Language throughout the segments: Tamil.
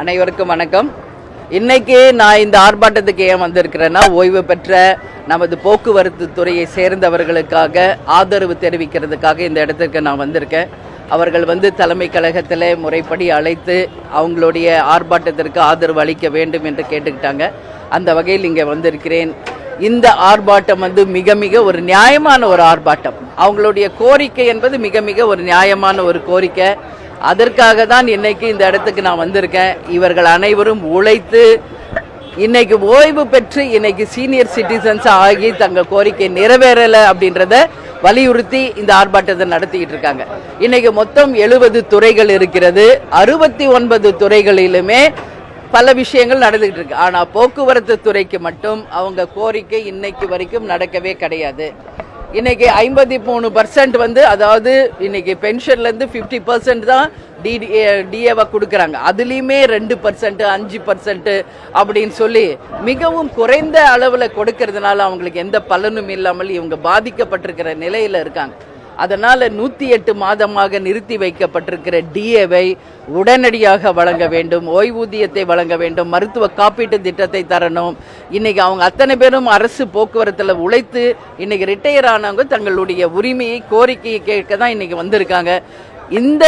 அனைவருக்கும் வணக்கம். இன்னைக்கு நான் இந்த ஆர்ப்பாட்டத்துக்கு ஏன் வந்திருக்கிறேன்னா ஓய்வு பெற்ற நமது போக்குவரத்து துறையை சேர்ந்தவர்களுக்காக ஆதரவு தெரிவிக்கிறதுக்காக இந்த இடத்துக்கு நான் வந்திருக்கேன். அவர்கள் வந்து தலைமை கழகத்தில் முறைப்படி அழைத்து அவங்களுடைய ஆர்ப்பாட்டத்திற்கு ஆதரவு அளிக்க வேண்டும் என்று கேட்டுக்கிட்டாங்க. அந்த வகையில் இங்கே வந்திருக்கிறேன். இந்த ஆர்ப்பாட்டம் வந்து மிக மிக ஒரு நியாயமான ஒரு ஆர்ப்பாட்டம். அவங்களுடைய கோரிக்கை என்பது மிக மிக ஒரு நியாயமான ஒரு கோரிக்கை. அதற்காக தான் இன்னைக்கு இந்த இடத்துக்கு நான் வந்திருக்கேன். இவர்கள் அனைவரும் உழைத்து இன்னைக்கு ஓய்வு பெற்று இன்னைக்கு சீனியர் சிட்டிசன்ஸ் ஆகி தங்கள் கோரிக்கை நிறைவேறலை அப்படின்றத வலியுறுத்தி இந்த ஆர்ப்பாட்டத்தை நடத்திக்கிட்டு இருக்காங்க. இன்னைக்கு மொத்தம் எழுபது துறைகள் இருக்கிறது. அறுபத்தி ஒன்பது துறைகளிலுமே பல விஷயங்கள் நடந்துகிட்டு இருக்கு. ஆனால் போக்குவரத்து துறைக்கு மட்டும் அவங்க கோரிக்கை இன்னைக்கு வரைக்கும் நடக்கவே கிடையாது. இன்னைக்கு ஐம்பத்தி மூணு பர்சன்ட் வந்து அதாவது இன்னைக்கு பென்ஷன்ல இருந்து ஃபிஃப்டி பர்சன்ட் தான் டிடிஏ டிஏவை கொடுக்குறாங்க. அதுலேயுமே ரெண்டு பர்சன்ட் அஞ்சு பர்சன்ட் அப்படின்னு சொல்லி மிகவும் குறைந்த அளவில் கொடுக்கறதுனால அவங்களுக்கு எந்த பலனும் இல்லாமல் இவங்க பாதிக்கப்பட்டிருக்கிற நிலையில இருக்காங்க. அதனால் நூற்றி எட்டு மாதமாக நிறுத்தி வைக்கப்பட்டிருக்கிற டிஏவை உடனடியாக வழங்க வேண்டும் ஓய்வூதியத்தை வழங்க வேண்டும் மருத்துவ காப்பீட்டு திட்டத்தை தரணும். இன்னைக்கு அவங்க அத்தனை பேரும் அரசு போக்குவரத்தில் உழைத்து இன்னைக்கு ரிட்டையர் ஆனவங்க தங்களுடைய உரிமையை கோரிக்கையை கேட்க தான் இன்னைக்கு வந்திருக்காங்க. இந்த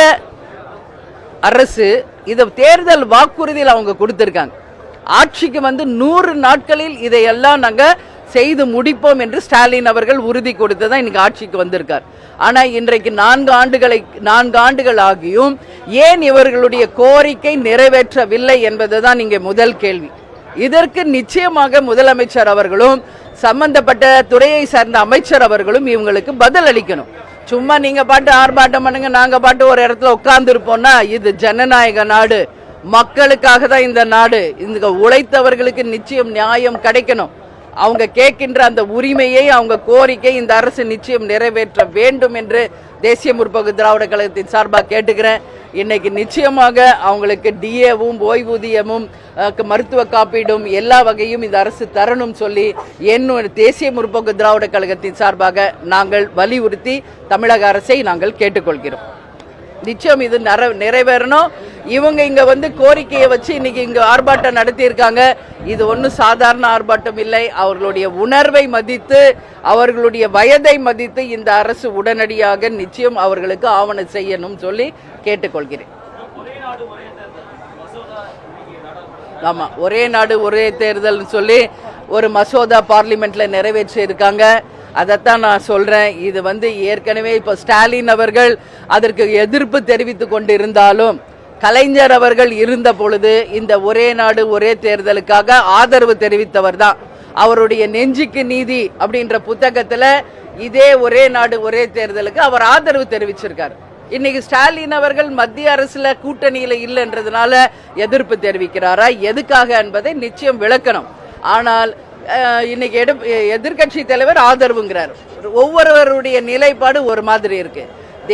அரசு இதை தேர்தல் வாக்குறுதியில் அவங்க கொடுத்துருக்காங்க. ஆட்சிக்கு வந்து நூறு நாட்களில் இதையெல்லாம் நாங்கள் செய்து முடிப்போம் என்று ஸ்டாலின் அவர்கள் உறுதி கொடுத்து தான் இன்னைக்கு ஆட்சிக்கு வந்திருக்கார். ஆனால் இன்றைக்கு நான்கு ஆண்டுகளை நான்கு ஆண்டுகள் ஆகியும் ஏன் இவர்களுடைய கோரிக்கை நிறைவேற்றவில்லை என்பதுதான் இங்கே முதல் கேள்வி. இதற்கு நிச்சயமாக முதலமைச்சர் அவர்களும் சம்பந்தப்பட்ட துறையை சார்ந்த அமைச்சர் அவர்களும் இவங்களுக்கு பதில் அளிக்கணும். சும்மா நீங்கள் பாட்டு ஆர்ப்பாட்டம் பண்ணுங்க நாங்கள் பாட்டு ஒரு இடத்துல உட்காந்துருப்போம்னா இது ஜனநாயக நாடு. மக்களுக்காக தான் இந்த நாடு. இந்த உழைத்தவர்களுக்கு நிச்சயம் நியாயம் கிடைக்கணும். அவங்க கேட்கின்ற அந்த உரிமையை அவங்க கோரிக்கை இந்த அரசு நிச்சயம் நிறைவேற்ற வேண்டும் என்று தேசிய முற்போக்கு திராவிட கழகத்தின் சார்பாக கேட்டுக்கிறேன். இன்னைக்கு நிச்சயமாக அவங்களுக்கு டிஏவும் ஓய்வூதியமும் மருத்துவ காப்பீடும் எல்லா வகையும் இந்த அரசு தரணும் சொல்லி என்னும் தேசிய முற்போக்கு திராவிட கழகத்தின் சார்பாக நாங்கள் வலியுறுத்தி தமிழக அரசை நாங்கள் கேட்டுக்கொள்கிறோம். நிச்சயம் இது நிறைவேறணும். இவங்க இங்க வந்து கோரிக்கையை வச்சு இன்னைக்கு இங்க ஆர்ப்பாட்டம் நடத்தியிருக்காங்க. இது ஒன்றும் சாதாரண ஆர்ப்பாட்டம் இல்லை. அவர்களுடைய உணர்வை மதித்து அவர்களுடைய வயதை மதித்து இந்த அரசு உடனடியாக நிச்சயம் அவர்களுக்கு ஆவணம் செய்யணும் சொல்லி கேட்டுக்கொள்கிறேன். ஆமா ஒரே நாடு ஒரே தேர்தல்னு சொல்லி ஒரு மசோதா பார்லிமெண்ட்ல நிறைவேற்றியிருக்காங்க. அதைத்தான் நான் சொல்றேன். இது வந்து ஏற்கனவே இப்போ ஸ்டாலின் அவர்கள் அதற்கு எதிர்ப்பு தெரிவித்து கொண்டிருந்தாலும் கலைஞர் அவர்கள் இருந்த பொழுது இந்த ஒரே நாடு ஒரே தேர்தலுக்காக ஆதரவு தெரிவித்தவர் தான். அவருடைய நெஞ்சுக்கு நீதி அப்படின்ற புத்தகத்துல இதே ஒரே நாடு ஒரே தேர்தலுக்கு அவர் ஆதரவு தெரிவிச்சிருக்காரு. இன்னைக்கு ஸ்டாலின் அவர்கள் மத்திய அரசுல கூட்டணியில இல்லைன்றதுனால எதிர்ப்பு தெரிவிக்கிறாரா? எதுக்காக என்பதை நிச்சயம் விளக்கணும். ஆனால் இன்னைக்கு எடு எதிர்கட்சி தலைவர் ஆதரவுங்கிறார். ஒவ்வொருவருடைய நிலைப்பாடு ஒரு மாதிரி இருக்கு.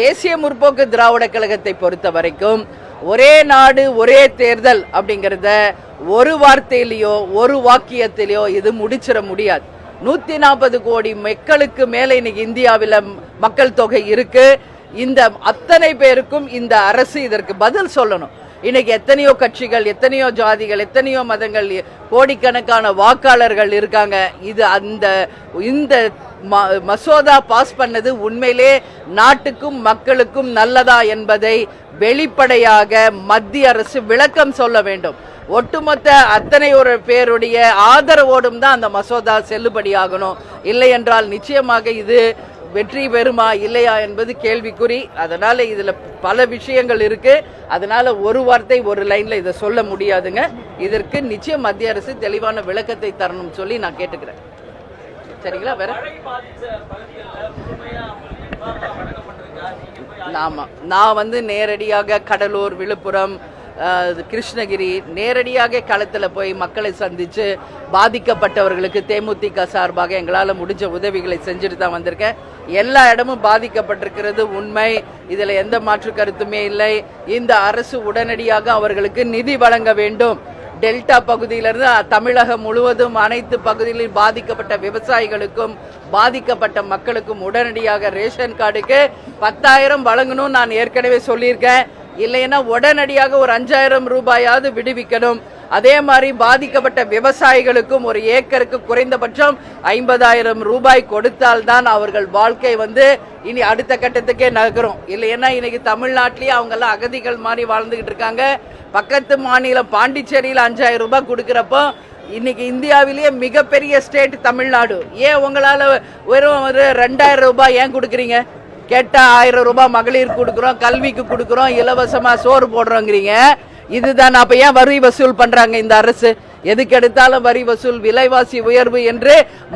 தேசிய முற்போக்கு திராவிட கழகத்தை பொறுத்த வரைக்கும் ஒரே நாடு ஒரே தேர்தல் அப்படிங்கிறத ஒரு வார்த்தையிலையோ ஒரு வாக்கியத்திலையோ இது முடிச்சிட முடியாது. நூத்தி நாற்பது கோடி மக்களுக்கு மேலே இன்னைக்கு இந்தியாவில் மக்கள் தொகை இருக்கு. இந்த அத்தனை பேருக்கும் இந்த அரசு இதற்கு பதில் சொல்லணும். இன்னைக்கு எத்தனையோ கட்சிகள் எத்தனையோ ஜாதிகள் எத்தனையோ மதங்கள் கோடிக்கணக்கான வாக்காளர்கள் இருக்காங்க. இது அந்த இந்த ம- மசோதா பாஸ் பண்ணது உண்மையிலே நாட்டுக்கும் மக்களுக்கும் நல்லதா என்பதை வெளிப்படையாக மத்திய அரசு விளக்கம் சொல்ல வேண்டும். ஒட்டுமொத்த அத்தனை ஒரு பேருடைய ஆதரவோடும் தான் அந்த மசோதா செல்லுபடியாகணும். இல்லை என்றால் நிச்சயமாக இது வெற்றி பெறுமா இல்லையா என்பது கேள்விக்குறி. அதனால இதுல பல விஷயங்கள் இருக்கு. அதனால ஒரு வார்த்தை ஒரு லைன்ல இதை சொல்ல முடியாதுங்க. இதற்கு நிச்சயம் மத்திய அரசு தெளிவான விளக்கத்தை தரணும் சொல்லி நான் கேட்டுக்கிறேன். சரிங்களா வேற? ஆமாம் நான் வந்து நேரடியாக கடலூர் விழுப்புரம் கிருஷ்ணகிரி நேரடியாக களத்தில் போய் மக்களை சந்தித்து பாதிக்கப்பட்டவர்களுக்கு தேமுதிக சார்பாக எங்களால் முடிஞ்ச உதவிகளை செஞ்சுட்டு தான் வந்திருக்கேன். எல்லா இடமும் பாதிக்கப்பட்டிருக்கிறது உண்மை. இதில் எந்த மாற்று கருத்துமே இல்லை. இந்த அரசு உடனடியாக அவர்களுக்கு நிதி வழங்க வேண்டும். டெல்டா பகுதியிலிருந்து தமிழகம் முழுவதும் அனைத்து பகுதிகளில் பாதிக்கப்பட்ட விவசாயிகளுக்கும் பாதிக்கப்பட்ட மக்களுக்கும் உடனடியாக ரேஷன் கார்டுக்கு பத்தாயிரம் வழங்கணும் நான் ஏற்கனவே சொல்லியிருக்கேன். இல்லைன்னா உடனடியாக ஒரு அஞ்சாயிரம் ரூபாயாவது விடுவிக்கணும். அதே மாதிரி பாதிக்கப்பட்ட விவசாயிகளுக்கும் ஒரு ஏக்கருக்கு குறைந்தபட்சம் ஐம்பதாயிரம் ரூபாய் கொடுத்தால்தான் அவர்கள் வாழ்க்கை வந்து இனி அடுத்த கட்டத்துக்கே நகரும். இல்லைன்னா இன்னைக்கு தமிழ்நாட்டிலேயே அவங்க எல்லாம் அகதிகள் மாதிரி வாழ்ந்துகிட்டு இருக்காங்க. பக்கத்து மாநிலம் பாண்டிச்சேரியில் அஞ்சாயிரம் ரூபாய் கொடுக்குறப்போ இன்னைக்கு இந்தியாவிலேயே மிகப்பெரிய ஸ்டேட் தமிழ்நாடு. ஏன் உங்களால் வெறும் ஒரு ரெண்டாயிரம் ரூபாய் ஏன் கொடுக்குறீங்க? கேட்டால் ஆயிரம் ரூபாய் மகளிர் கொடுக்குறோம் கல்விக்கு கொடுக்குறோம் இலவசமாக சோறு போடுறோங்கிறீங்க. இதுதான். அப்ப ஏன் வரி வசூல் பண்றாங்க இந்த அரசு? எதுக்கு எடுத்தாலும் வரி வசூல் விலைவாசி உயர்வு என்று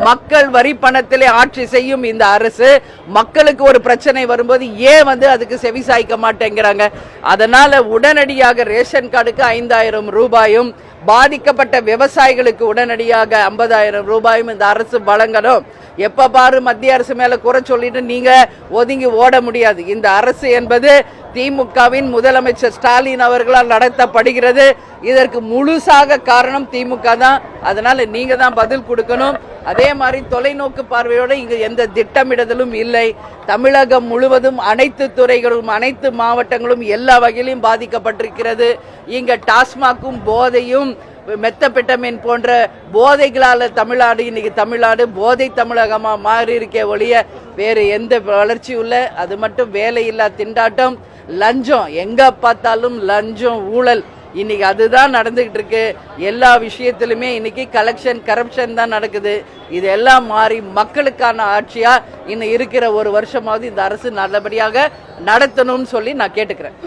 மக்கள் வரி பணத்திலே ஆட்சி செய்யும் இந்த அரசு. மக்களுக்கு ஒரு பிரச்சனை வரும்போது ஏன் வந்து அதுக்கு செவிசாய்க்க மாட்டேங்கிறாங்க? அதனால உடனடியாக ரேஷன் கார்டுக்கு ஐந்தாயிரம் ரூபாயும் பாதிக்கப்பட்ட விவசாயிகளுக்கு உடனடியாக ஐம்பதாயிரம் ரூபாயும் இந்த அரசு வழங்கணும். எப்ப பாரு மத்திய அரசு மேல குறை சொல்லிட்டு நீங்க ஒதுங்கி ஓட முடியாது. இந்த அரசு என்பது திமுகவின் முதலமைச்சர் ஸ்டாலின் அவர்களால் நடத்தப்படுகிறது. இதற்கு முழுசாக காரணம் திமுக தான். அதனால நீங்க தான் பதில் கொடுக்கணும். அதே மாதிரி தொலைநோக்கு பார்வையோட இங்கு எந்த திட்டமிடுதலும் இல்லை. தமிழகம் முழுவதும் அனைத்து துறைகளும் அனைத்து மாவட்டங்களும் எல்லா வகையிலும் பாதிக்கப்பட்டிருக்கிறது. இங்க டாஸ்மாக்கும் போதையும் மெத்தப்பெட்டமின் போன்ற போதைகளால் தமிழ்நாடு இன்னைக்கு தமிழ்நாடு போதை தமிழகமாக மாறி இருக்கே ஒழிய வேறு எந்த வளர்ச்சியும் இல்லை. அது மட்டும் வேலையில்லா திண்டாட்டம். லஞ்சம். எங்க பார்த்தாலும் லஞ்சம் ஊழல். இன்னைக்கு அதுதான் நடந்துகிட்டு இருக்கு. எல்லா விஷயத்திலுமே இன்னைக்கு கலெக்ஷன் கரப்ஷன் தான் நடக்குது. இதெல்லாம் மாறி மக்களுக்கான ஆட்சியா இன்னும் இருக்கிற ஒரு வருஷமாவது இந்த அரசு நல்லபடியாக நடத்தணும்னு சொல்லி நான் கேட்டுக்கிறேன்.